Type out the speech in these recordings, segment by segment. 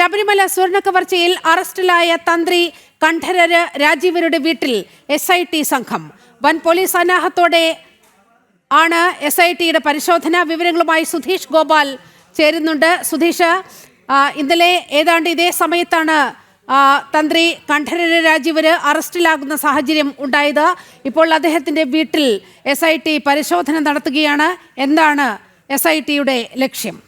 ശബരിമല സ്വർണ കവർച്ചയിൽ അറസ്റ്റിലായ തന്ത്രി കണ്ഠരര് രാജീവരുടെ വീട്ടിൽ എസ് ഐ ടി സംഘം. വൻ പോലീസ് സന്നാഹത്തോടെ ആണ് എസ് ഐ ടിയുടെ പരിശോധന വിവരങ്ങളുമായി സുധീഷ് ഗോപാൽ ചേരുന്നുണ്ട്. സുധീഷ് ഇന്നലെ ഏതാണ്ട് ഇതേ സമയത്താണ് തന്ത്രി കണ്ഠരര് രാജീവര് അറസ്റ്റിലാകുന്ന സാഹചര്യം ഉണ്ടായത്. ഇപ്പോൾ അദ്ദേഹത്തിന്റെ വീട്ടിൽ എസ് പരിശോധന നടത്തുകയാണ്. എന്താണ് എസ് ലക്ഷ്യം?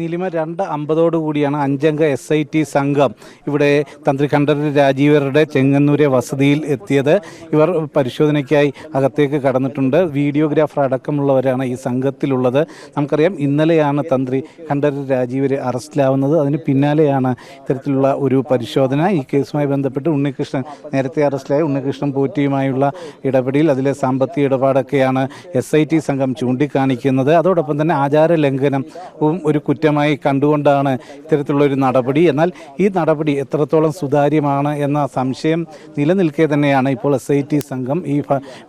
നീലിമ രണ്ട് അമ്പതോടുകൂടിയാണ് അഞ്ചംഗ എസ് ഐ ടി സംഘം ഇവിടെ തന്ത്രി കണ്ഠരര് രാജീവരുടെ ചെങ്ങന്നൂരെ വസതിയിൽ എത്തിയത്. ഇവർ പരിശോധനയ്ക്കായി അകത്തേക്ക് കടന്നിട്ടുണ്ട്. വീഡിയോഗ്രാഫർ അടക്കമുള്ളവരാണ് ഈ സംഘത്തിലുള്ളത്. നമുക്കറിയാം ഇന്നലെയാണ് തന്ത്രി കണ്ഠരര് രാജീവർ അറസ്റ്റിലാവുന്നത്. അതിന് പിന്നാലെയാണ് ഇത്തരത്തിലുള്ള ഒരു പരിശോധന. ഈ കേസുമായി ബന്ധപ്പെട്ട് ഉണ്ണികൃഷ്ണൻ നേരത്തെ അറസ്റ്റിലായ. ഉണ്ണികൃഷ്ണൻ പോറ്റിയുമായുള്ള ഇടപെടിയിൽ അതിലെ സാമ്പത്തിക ഇടപാടൊക്കെയാണ് എസ് ഐ ടി സംഘം ചൂണ്ടിക്കാണിക്കുന്നത്. അതോടൊപ്പം തന്നെ ആചാര ലംഘനവും ഒരു കുറ്റമായി കണ്ടുകൊണ്ടാണ് ഇത്തരത്തിലുള്ളൊരു നടപടി. എന്നാൽ ഈ നടപടി എത്രത്തോളം സുതാര്യമാണ് എന്ന സംശയം നിലനിൽക്കെ തന്നെയാണ് ഇപ്പോൾ എസ് ഐ ടി സംഘം ഈ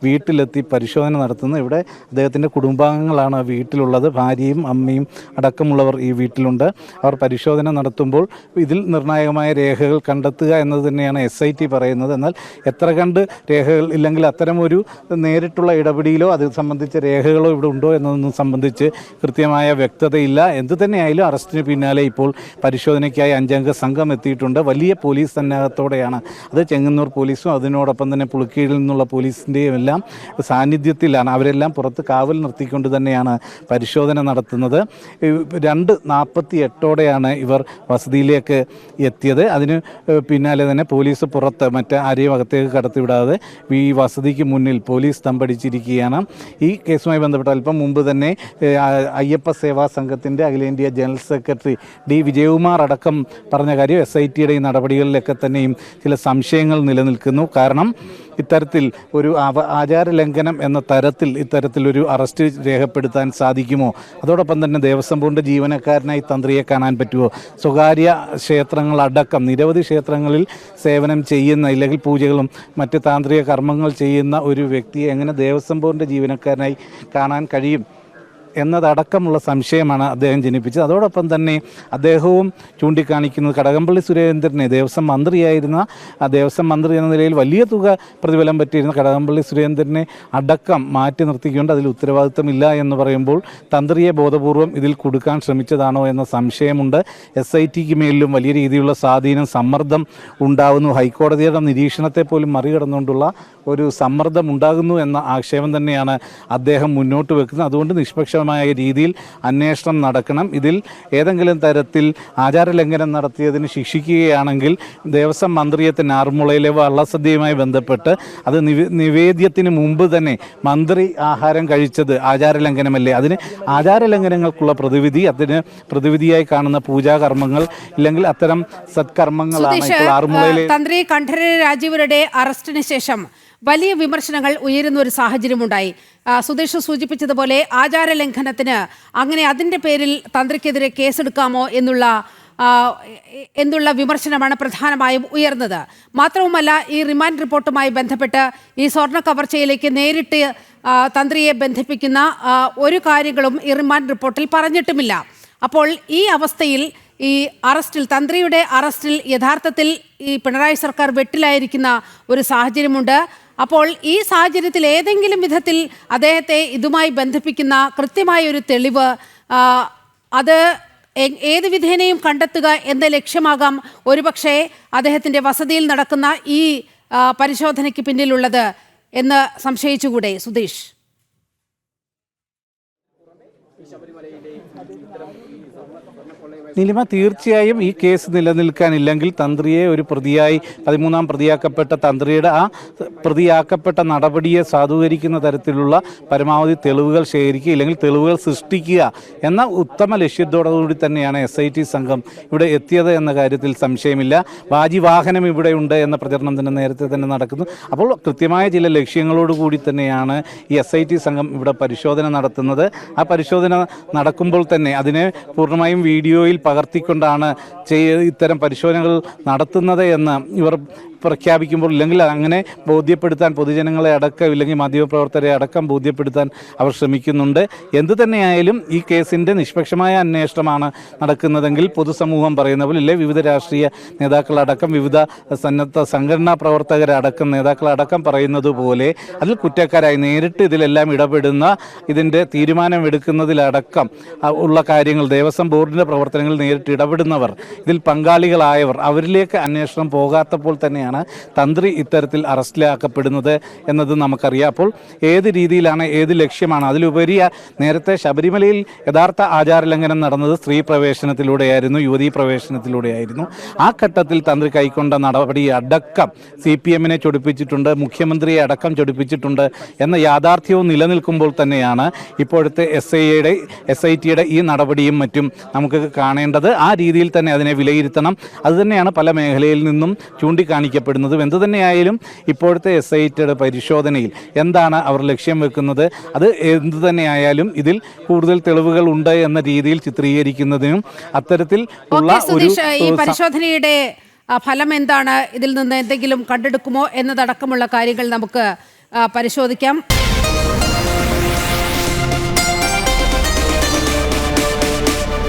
വീട്ടിലെത്തി പരിശോധന നടത്തുന്നത്. ഇവിടെ അദ്ദേഹത്തിന്റെ കുടുംബാംഗങ്ങളാണ് വീട്ടിലുള്ളത്. ഭാര്യയും അമ്മയും അടക്കമുള്ളവർ ഈ വീട്ടിലുണ്ട്. അവർ പരിശോധന നടത്തുമ്പോൾ ഇതിൽ നിർണായകമായ രേഖകൾ കണ്ടെത്തുക എന്നത് തന്നെയാണ് എസ് ഐ ടി പറയുന്നത്. എന്നാൽ എത്ര കണ്ട് രേഖകൾ ഇല്ലെങ്കിൽ അത്തരമൊരു നേരിട്ടുള്ള ഇടപെടിയിലോ അത് സംബന്ധിച്ച രേഖകളോ ഇവിടെ ഉണ്ടോ എന്നതൊന്നും സംബന്ധിച്ച് കൃത്യമായ വ്യക്തതയില്ല. എന്ത് തന്നെയായാലും അറസ്റ്റിന് പിന്നാലെ ഇപ്പോൾ പരിശോധനയ്ക്കായി അഞ്ചംഗ സംഘം എത്തിയിട്ടുണ്ട്. വലിയ പോലീസ് സന്നാഹത്തോടെയാണ് അത്. ചെങ്ങന്നൂർ പോലീസും അതിനോടൊപ്പം തന്നെ പുളിക്കീഴിൽ നിന്നുള്ള പോലീസിന്റെയും എല്ലാം സാന്നിധ്യത്തിലാണ്. അവരെല്ലാം പുറത്ത് കാവൽ നിർത്തിക്കൊണ്ട് തന്നെയാണ് പരിശോധന നടത്തുന്നത്. രണ്ട് നാൽപ്പത്തി എട്ടോടെയാണ് ഇവർ വസതിയിലേക്ക് എത്തിയത്. അതിന് പിന്നാലെ തന്നെ പോലീസ് പുറത്ത് മറ്റ് ആരെയും അകത്തേക്ക് കടത്തിവിടാതെ ഈ വസതിക്ക് മുന്നിൽ പോലീസ് തമ്പടിച്ചിരിക്കുകയാണ് ഈ കേസുമായി ബന്ധപ്പെട്ട് അല്പം മുമ്പ് തന്നെ അയ്യപ്പ സേവാ സംഘത്തിന്റെ അഖിലേന്ത്യാ ജനറൽ സെക്രട്ടറി ഡി വിജയകുമാർ അടക്കം പറഞ്ഞ കാര്യം എസ് ഐ ടിയുടെ ഈ നടപടികളിലൊക്കെ തന്നെയും ചില സംശയങ്ങൾ നിലനിൽക്കുന്നു. കാരണം ഇത്തരത്തിൽ ഒരു അവ ആചാര ലംഘനം എന്ന തരത്തിൽ ഇത്തരത്തിലൊരു അറസ്റ്റ് രേഖപ്പെടുത്താൻ സാധിക്കുമോ? അതോടൊപ്പം തന്നെ ദേവസ്വം ബോർഡ് ജീവനക്കാരനായി തന്ത്രിയെ കാണാൻ പറ്റുമോ? സ്വകാര്യ ക്ഷേത്രങ്ങളടക്കം നിരവധി ക്ഷേത്രങ്ങളിൽ സേവനം ചെയ്യുന്ന ഇല്ലെങ്കിൽ പൂജകളും മറ്റ് താന്ത്രിക കർമ്മങ്ങൾ ചെയ്യുന്ന ഒരു വ്യക്തിയെ എങ്ങനെ ദേവസ്വം ബോർഡിന്റെ ജീവനക്കാരനായി കാണാൻ കഴിയും? എന്നതടക്കമുള്ള സംശയമാണ് അദ്ദേഹം ജനിപ്പിച്ചത്. അതോടൊപ്പം തന്നെ അദ്ദേഹവും ചൂണ്ടിക്കാണിക്കുന്നത് കടകംപള്ളി സുരേന്ദ്രനെ. ദേവസ്വം മന്ത്രിയായിരുന്ന ആ ദേവസ്വം മന്ത്രി എന്ന നിലയിൽ വലിയ തുക പ്രതിഫലം പറ്റിയിരുന്ന കടകംപള്ളി സുരേന്ദ്രനെ അടക്കം മാറ്റി നിർത്തിക്കൊണ്ട് അതിൽ ഉത്തരവാദിത്തമില്ല എന്ന് പറയുമ്പോൾ തന്ത്രിയെ ബോധപൂർവം ഇതിൽ കൊടുക്കാൻ ശ്രമിച്ചതാണോ എന്ന സംശയമുണ്ട്. എസ് ഐ ടിക്ക് മേലിലും വലിയ രീതിയിലുള്ള സ്വാധീനം സമ്മർദ്ദം ഉണ്ടാകുന്നു ഹൈക്കോടതിയുടെ നിരീക്ഷണത്തെ പോലും മറികടന്നുകൊണ്ടുള്ള ഒരു സമ്മർദ്ദം ഉണ്ടാകുന്നു എന്ന ആക്ഷേപം തന്നെയാണ് അദ്ദേഹം മുന്നോട്ട് വെക്കുന്നത്. അതുകൊണ്ട് നിഷ്പക്ഷമായ രീതിയിൽ അന്വേഷണം നടക്കണം. ഇതിൽ ഏതെങ്കിലും തരത്തിൽ ആചാരലംഘനം നടത്തിയതിന് ശിക്ഷിക്കുകയാണെങ്കിൽ ദേവസ്വം മന്ത്രിയത്തിന് ആറുമുളയിലെ വള്ളസദ്യയുമായി ബന്ധപ്പെട്ട് അത് നിവേ നിവേദ്യത്തിന് മുമ്പ് തന്നെ മന്ത്രി ആഹാരം കഴിച്ചത് ആചാരലംഘനമല്ലേ? അതിന് ആചാരലംഘനങ്ങൾക്കുള്ള പ്രതിവിധി അതിന് പ്രതിവിധിയായി കാണുന്ന പൂജാകർമ്മങ്ങൾ ഇല്ലെങ്കിൽ അത്തരം സത്കർമ്മങ്ങളാണ് ആറുമുളയിലെ ഇപ്പോൾ തന്ത്രി കണ്ഠരര് രാജീവരുടെ അറസ്റ്റിന് ശേഷം വലിയ വിമർശനങ്ങൾ ഉയരുന്ന ഒരു സാഹചര്യമുണ്ടായി. സുധീഷ് സൂചിപ്പിച്ചതുപോലെ ആചാര ലംഘനത്തിന് അങ്ങനെ അതിന്റെ പേരിൽ തന്ത്രിക്കെതിരെ കേസെടുക്കാമോ എന്നുള്ള എന്നുള്ള വിമർശനമാണ് പ്രധാനമായും ഉയർന്നത്. മാത്രവുമല്ല ഈ റിമാൻഡ് റിപ്പോർട്ടുമായി ബന്ധപ്പെട്ട് ഈ സ്വർണ കവർച്ചയിലേക്ക് നേരിട്ട് തന്ത്രിയെ ബന്ധിപ്പിക്കുന്ന ഒരു കാര്യങ്ങളും ഈ റിമാൻഡ് റിപ്പോർട്ടിൽ പറഞ്ഞിട്ടുമില്ല. അപ്പോൾ ഈ അവസ്ഥയിൽ ഈ അറസ്റ്റിൽ തന്ത്രിയുടെ അറസ്റ്റിൽ യഥാർത്ഥത്തിൽ ഈ പിണറായി സർക്കാർ വെട്ടിലായിരിക്കുന്ന ഒരു സാഹചര്യമുണ്ട്. അപ്പോൾ ഈ സാഹചര്യത്തിൽ ഏതെങ്കിലും വിധത്തിൽ അദ്ദേഹത്തെ ഇതുമായി ബന്ധിപ്പിക്കുന്ന കൃത്യമായ ഒരു തെളിവ് അത് ഏത് വിധേനയും കണ്ടെത്തുക എന്ന ലക്ഷ്യമാകാം ഒരുപക്ഷെ അദ്ദേഹത്തിന്റെ വസതിയിൽ നടക്കുന്ന ഈ പരിശോധനയ്ക്ക് പിന്നിലുള്ളത് എന്ന് സംശയിച്ചുകൂടെ സുധീഷ്? നിലിമ തീർച്ചയായും ഈ കേസ് നിലനിൽക്കാനില്ലെങ്കിൽ തന്ത്രിയെ ഒരു പ്രതിയായി പതിമൂന്നാം പ്രതിയാക്കപ്പെട്ട തന്ത്രിയുടെ ആ പ്രതിയാക്കപ്പെട്ട നടപടിയെ സാധൂകരിക്കുന്ന തരത്തിലുള്ള പരമാവധി തെളിവുകൾ ശേഖരിക്കുക ഇല്ലെങ്കിൽ തെളിവുകൾ സൃഷ്ടിക്കുക എന്ന ഉത്തമ ലക്ഷ്യത്തോടുകൂടി തന്നെയാണ് എസ് ഐ ടി സംഘം ഇവിടെ എത്തിയത് എന്ന കാര്യത്തിൽ സംശയമില്ല. വാജിവാഹനം ഇവിടെയുണ്ട് എന്ന പ്രചരണം തന്നെ നേരത്തെ തന്നെ നടക്കുന്നു. അപ്പോൾ കൃത്യമായ ചില ലക്ഷ്യങ്ങളോട് കൂടി തന്നെയാണ് ഈ എസ് ഐ ടി സംഘം ഇവിടെ പരിശോധന നടത്തുന്നത്. ആ പരിശോധന നടക്കുമ്പോൾ തന്നെ അതിനെ പൂർണമായും വീഡിയോയിൽ പകർത്തിക്കൊണ്ടാണ് ചെയ്ത് ഇത്തരം പരിശോധനകൾ നടത്തുന്നത് എന്ന് ഇവർ പ്രഖ്യാപിക്കുമ്പോൾ ഇല്ലെങ്കിൽ അങ്ങനെ ബോധ്യപ്പെടുത്താൻ പൊതുജനങ്ങളെ അടക്കം ഇല്ലെങ്കിൽ മാധ്യമപ്രവർത്തകരെ അടക്കം ബോധ്യപ്പെടുത്താൻ അവർ ശ്രമിക്കുന്നുണ്ട്. എന്തു തന്നെയായാലും ഈ കേസിന്റെ നിഷ്പക്ഷമായ അന്വേഷണമാണ് നടക്കുന്നതെങ്കിൽ പൊതുസമൂഹം പറയുന്ന പോലെ ഇല്ലേ വിവിധ രാഷ്ട്രീയ നേതാക്കളടക്കം വിവിധ സന്നദ്ധ സംഘടനാ പ്രവർത്തകരടക്കം നേതാക്കളടക്കം പറയുന്നത് പോലെ അതിൽ കുറ്റക്കാരായി നേരിട്ട് ഇതിലെല്ലാം ഇടപെടുന്ന ഇതിന്റെ തീരുമാനമെടുക്കുന്നതിലടക്കം ഉള്ള കാര്യങ്ങൾ ദേവസ്വം ബോർഡിന്റെ പ്രവർത്തനങ്ങളിൽ നേരിട്ട് ഇടപെടുന്നവർ ഇതിൽ പങ്കാളികളായവർ അവരിലേക്ക് അന്വേഷണം പോകാത്തപ്പോൾ തന്നെയാണ് തന്ത്രി ഇത്തരത്തിൽ അറസ്റ്റിലാക്കപ്പെടുന്നത് എന്നത് നമുക്കറിയാം. അപ്പോൾ ഏത് രീതിയിലാണ് ഏത് ലക്ഷ്യമാണ്? അതിലുപരി നേരത്തെ ശബരിമലയിൽ യഥാർത്ഥ ആചാരലംഘനം നടന്നത് സ്ത്രീ പ്രവേശനത്തിലൂടെയായിരുന്നു യുവതീ പ്രവേശനത്തിലൂടെയായിരുന്നു. ആ ഘട്ടത്തിൽ തന്ത്രി കൈക്കൊണ്ട നടപടി അടക്കം സി പി എമ്മിനെ ചൊടിപ്പിച്ചിട്ടുണ്ട് മുഖ്യമന്ത്രിയെ അടക്കം ചൊടിപ്പിച്ചിട്ടുണ്ട് എന്ന യാഥാർത്ഥ്യവും നിലനിൽക്കുമ്പോൾ തന്നെയാണ് ഇപ്പോഴത്തെ എസ് ഐയുടെ എസ് ഐ ടിയുടെ ഈ നടപടിയും മറ്റും നമുക്ക് കാണേണ്ടത്. ആ രീതിയിൽ തന്നെ അതിനെ വിലയിരുത്തണം. അതുതന്നെയാണ് പല മേഖലയിൽ നിന്നും ചൂണ്ടിക്കാണിക്കപ്പെടുന്നതും. എന്തു തന്നെയായാലും ഇപ്പോഴത്തെ എസ് ഐ ടിയുടെ പരിശോധനയിൽ എന്താണ് അവർ ലക്ഷ്യം വെക്കുന്നത്? അത് എന്തു തന്നെയായാലും ഇതിൽ കൂടുതൽ തെളിവുകൾ ഉണ്ട് എന്ന രീതിയിൽ ചിത്രീകരിക്കുന്നതിനും അത്തരത്തിൽ ഉള്ള ഒരു ഈ പരിശോധനയുടെ ഫലം എന്താണ്? ഇതിൽ നിന്ന് എന്തെങ്കിലും കണ്ടെടുക്കുമോ എന്നതടക്കമുള്ള കാര്യങ്ങൾ നമുക്ക് പരിശോധിക്കാം.